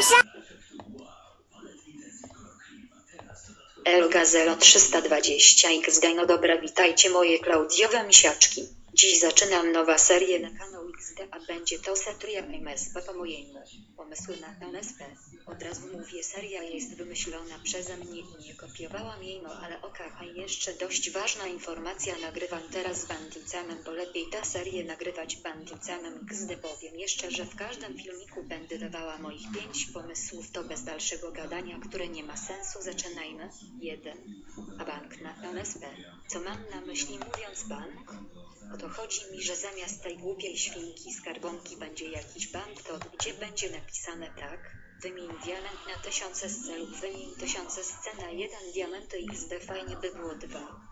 Dobrze. Elga 0320 XD. No dobra, witajcie moje klaudiowe misiaczki. Dziś zaczynam nowa serię na kanał. XD, a będzie to seria MSP po mojemu. Pomysły na MSP. Od razu mówię, seria jest wymyślona przeze mnie i nie kopiowałam jej, no ale a jeszcze dość ważna informacja, nagrywam teraz z Bandicamem, bo lepiej tę serię nagrywać Bandicamem XD. Powiem jeszcze, że w każdym filmiku będę dawała moich pięć pomysłów, to bez dalszego gadania, które nie ma sensu, zaczynajmy. 1. A bank na MSP. Co mam na myśli mówiąc bank? O to chodzi mi, że zamiast tej głupiej świnki skarbonki będzie jakiś bank, to gdzie będzie napisane tak? Wymień diament na tysiące z wymień tysiące z cena 1 diamenty XD fajnie by było 2.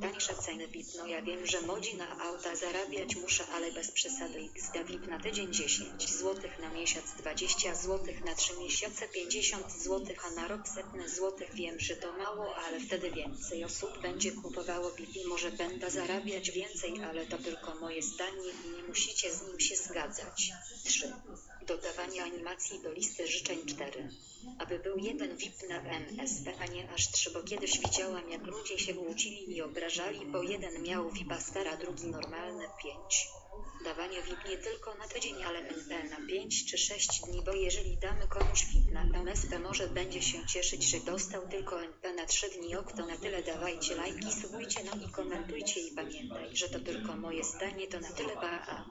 Tańsze ceny VIP, no ja wiem, że modzi na auta zarabiać muszę, ale bez przesady XD VIP na tydzień 10 zł na miesiąc 20 zł na 3 miesiące 50 zł a na rok setne złotych wiem, że to mało, ale wtedy więcej osób będzie kupowało VIP i może będę zarabiać więcej, ale to tylko moje zdanie i nie musicie z nim się zgadzać. 3. Dodawanie animacji do listy życzeń 4. Aby był jeden VIP na MSP, a nie aż trzy, bo kiedyś widziałam jak ludzie się kłócili i obrażali, bo jeden miał VIPa stara, drugi normalny 5. Dawanie VIP nie tylko na tydzień, ale NP na 5 czy 6 dni, bo jeżeli damy komuś VIP na MSP, może będzie się cieszyć, że dostał tylko NP na 3 dni. Ok, to na tyle dawajcie lajki, subujcie no i komentujcie i pamiętaj, że to tylko moje zdanie, to na tyle ba.